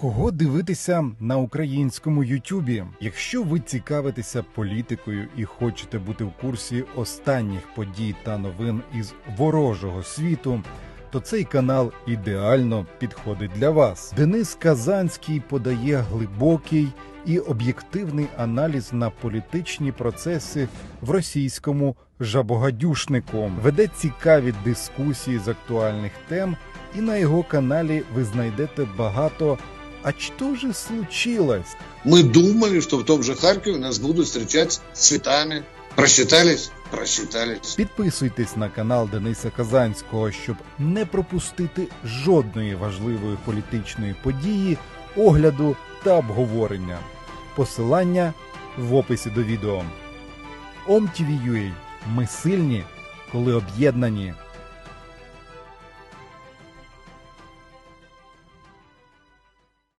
Кого дивитися на українському Ютубі? Якщо ви цікавитеся політикою і хочете бути в курсі останніх подій та новин із ворожого світу, то цей канал ідеально підходить для вас. Денис Казанський подає глибокий і об'єктивний аналіз на політичні процеси в російському жабогадюшнику. Веде цікаві дискусії з актуальних тем, і на його каналі ви знайдете багато. А что же случилось? Мы думали, что в том же Харькове нас будут встречать с цветами. Просчитались? Просчитались. Підписуйтесь на канал Дениса Казанського, щоб не пропустити жодної важливої політичної події, огляду та обговорення. Посилання в описі до відео. OMTV.ua. Ми сильні, коли об'єднані.